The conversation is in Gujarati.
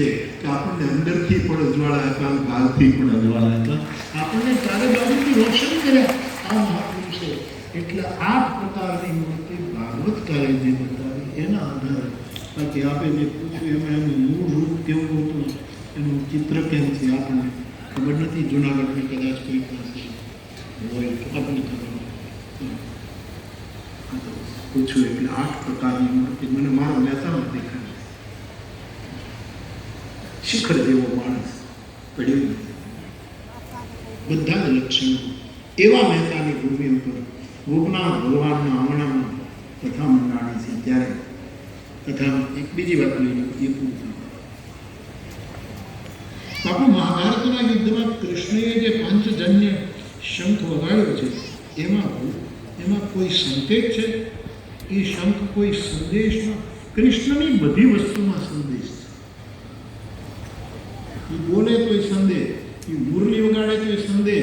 છે કે આપણને અંદરથી પણ અજવાળા હતા અને બહારથી પણ અજવાળા હતા આપણને ચારે બાજુથી રોશન કર્યા આ મહાપુરુષે એટલે આઠ પ્રકારની મૂર્તિ ભાગવતકારે જે બતાવી એના આધારે બાકી આપે જે પૂછ્યું એમાં એનું મૂળ રૂપ કેવું હતું એનું ચિત્ર કેમ છે આપણને ખબર નથી જુનાગઢની કદાચ કોઈ પાસે હોય તો આપણને ખબર નથી. આ તો પૂછ્યું એટલે આઠ પ્રકારની મૂર્તિ મને મારો મહેસામાં દેખાય શિખર જેવો માણસ પડ્યો બધા જ લક્ષણો એવા મહેતાની ભૂમિ ઉપર ગોપનાથ ભગવાનના આંગણામાં કથા મંડાણી છે. ત્યારે કથા એક બીજી વાત લઈને એ પૂરું બાપુ, મહાભારતના યુદ્ધમાં કૃષ્ણએ જે પાંચજન્ય શંખ વગાડ્યો છે, એમાં એમાં કોઈ સંકેત છે? એ શંખ કોઈ સંદેશમાં કૃષ્ણની બધી વસ્તુમાં સંદેશ છે. ಈ ಗೋಲೆ ತೋರಿಸಂದೆ ಈ ಉರುಳಿ ಯುಗಾಡೆ ತೋರಿಸಂದೆ